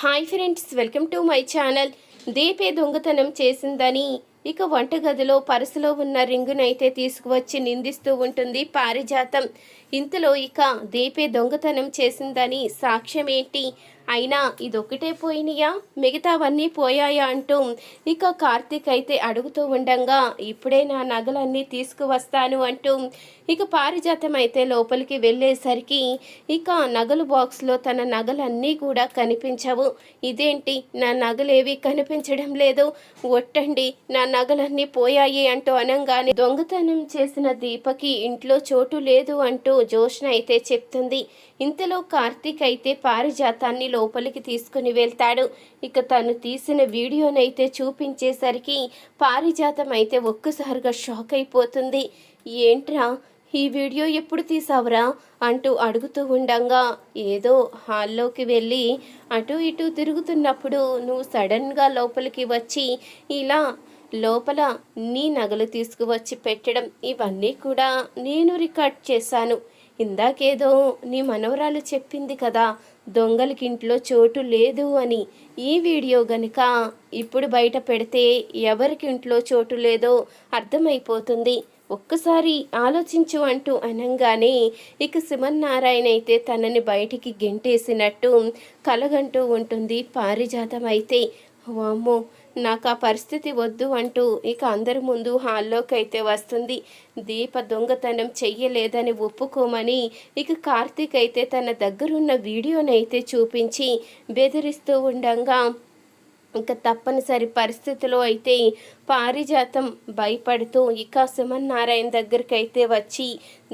Hi friends welcome to my channel. దీపే దొంగతనం చేసిందని ఇక వంటగదిలో పర్సులో ఉన్న రింగునైతే తీసుకువచ్చి నిందిస్తూ ఉంటుంది పారిజాతం. ఇంతలో ఇక దీపే దొంగతనం చేసిందని సాక్ష్యం ఏంటి అయినా ఇదొక్కటే పోయినాయా? మిగతావన్నీ పోయాయా అంటూ ఇక కార్తీక్ అయితే అడుగుతూ ఉండంగా ఇప్పుడే నా నగలన్నీ తీసుకువస్తాను అంటూ ఇక పారిజాతం అయితే లోపలికి వెళ్ళేసరికి ఇక నగలు బాక్స్లో తన నగలన్నీ కూడా కనిపించవు. ఇదేంటి? నా నగలేవి కనిపించడం లేదు. ఒట్టండి నా నగలన్నీ పోయాయి అంటూ అనంగానే దొంగతనం చేసిన దీపకి ఇంట్లో చోటు లేదు అంటూ జోష్న అయితే చెప్తుంది. ఇంతలో కార్తీక్ అయితే పారిజాతాన్ని లోపలికి తీసుకుని వెళ్తాడు. ఇక తను తీసిన వీడియోనైతే చూపించేసరికి పారిజాతం అయితే ఒక్కసారిగా షాక్ అయిపోతుంది. ఏంట్రా? ఈ వీడియో ఎప్పుడు తీసావురా? అంటూ అడుగుతూ ఉండంగా. ఏదో హాల్లోకి వెళ్ళి అటు ఇటు తిరుగుతున్నప్పుడు నువ్వు సడన్గా లోపలికి వచ్చి ఇలా లోపల నీ నగలు తీసుకువచ్చి పెట్టడం ఇవన్నీ కూడా నేను రికార్డ్ చేశాను. ఇందాకేదో నీ మనవరాలు చెప్పింది కదా దొంగలకి ఇంట్లో చోటు లేదు అని. ఈ వీడియో గనుక ఇప్పుడు బయట పెడితే ఎవరికి ఇంట్లో చోటు లేదో అర్థమైపోతుంది. ఒక్కసారి ఆలోచించు అంటూ అనంగానే ఇక నారాయణ అయితే తనని బయటికి గెంటేసినట్టు కలగంటూ ఉంటుంది పారిజాతం అయితే వామ్మో నాకు ఆ పరిస్థితి వద్దు అంటూ ఇక అందరి ముందు హాల్లోకి అయితే వస్తుంది. దీప దొంగతనం చెయ్యలేదని ఒప్పుకోమని ఇక కార్తీక్ అయితే తన దగ్గరున్న వీడియోనైతే చూపించి బెదిరిస్తూ ఉండంగా ఇక తప్పనిసరి పరిస్థితిలో అయితే పారిజాతం భయపడుతూ ఇక నారాయణ దగ్గరికి అయితే వచ్చి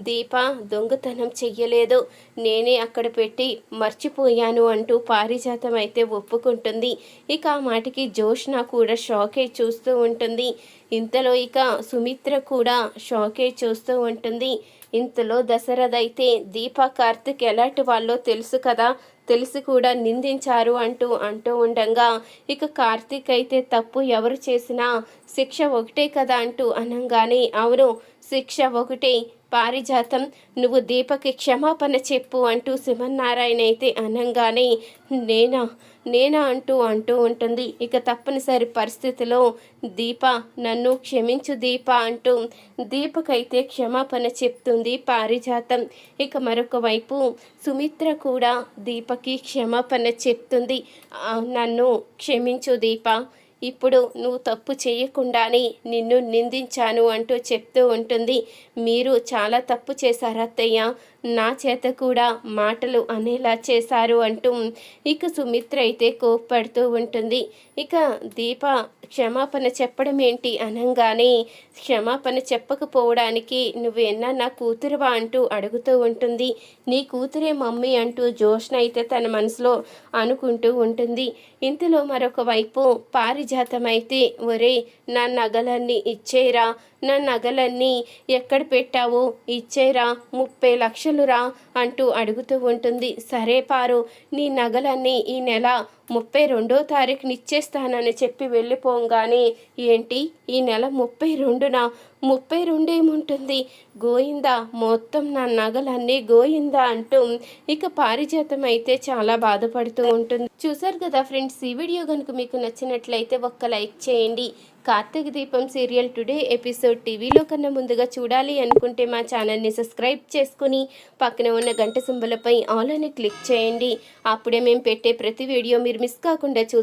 దీప దొంగతనం చెయ్యలేదు. నేనే అక్కడ పెట్టి మర్చిపోయాను అంటూ పారిజాతం అయితే ఒప్పుకుంటుంది. ఇక ఆ మాటికి జోష్న కూడా షాకే చూస్తూ ఉంటుంది. ఇంతలో ఇక సుమిత్ర కూడా షాకే చూస్తూ ఉంటుంది. ఇంతలో దశరథ అయితే దీప కార్తిక్ ఎలాంటి వాళ్ళో తెలుసు కదా. తెలిసి కూడా నిందించారు అంటూ అంటూ ఉండగా ఇక కార్తీక్ అయితే తప్పు ఎవరు చేసినా శిక్ష ఒకటే కదా అంటూ అనగానే అవును శిక్ష ఒకటే. పారిజాతం నువ్వు దీపకి క్షమాపణ చెప్పు అంటూ శివనారాయణ అయితే అనంగానే నేనా నేనా అంటూ అంటూ ఉంటుంది. ఇక తప్పనిసరి పరిస్థితిలో దీప నన్ను క్షమించు దీప అంటూ దీపకైతే క్షమాపణ చెప్తుంది పారిజాతం. ఇక మరొక వైపు సుమిత్ర కూడా దీపకి క్షమాపణ చెప్తుంది. నన్ను క్షమించు దీప. ఇప్పుడు నువ్వు తప్పు చేయకుండానే నిన్ను నిందించాను అంటూ చెప్తూ ఉంటుంది. మీరు చాలా తప్పు చేశారు అత్తయ్య. నా చేత కూడా మాటలు అనేలా చేశారు అంటూ ఇక సుమిత్ర అయితే కోప్పడుతూ ఉంటుంది. ఇక దీప క్షమాపణ చెప్పడం ఏంటి అనగానే క్షమాపణ చెప్పకపోవడానికి నువ్వేనా నా కూతురువా? అంటూ అడుగుతూ ఉంటుంది. నీ కూతురే మమ్మీ అంటూ జోష్న అయితే తన మనసులో అనుకుంటూ ఉంటుంది. ఇంతలో మరొక వైపు పారిజాతం అయితే ఒరే నా నగలన్నీ ఇచ్చేరా నా నగలన్నీ ఎక్కడ పెట్టావో? ఇచ్చేరా ముప్పై లక్షలురా అంటూ అడుగుతూ ఉంటుంది. సరే పారు నీ నగలన్నీ ఈ నెల ముప్పై రెండో తారీఖుని ఇచ్చేస్తానని చెప్పి వెళ్ళిపోగానే ఏంటి? ఈ నెల ముప్పై రెండున? ముప్పై రెండేముంటుంది? గోయిందా? మొత్తం నా నగలన్నీ గోయిందా? అంటూ ఇక పారిజాతం అయితే చాలా బాధపడుతూ ఉంటుంది. చూసారు కదా ఫ్రెండ్స్ ఈ వీడియో కనుక మీకు నచ్చినట్లయితే ఒక్క లైక్ చేయండి. కార్తీక దీపం సీరియల్ టుడే ఎపిసోడ్ టీవీలో కన్నా ముందుగా చూడాలి అనుకుంటే మా ఛానల్ని సబ్స్క్రైబ్ చేసుకుని పక్కన ఉన్న గంట సింబలపై ఆల్ అని క్లిక్ చేయండి. అప్పుడే మేము పెట్టే ప్రతి వీడియో మీరు మీరు మిస్ కాకుండా చూసి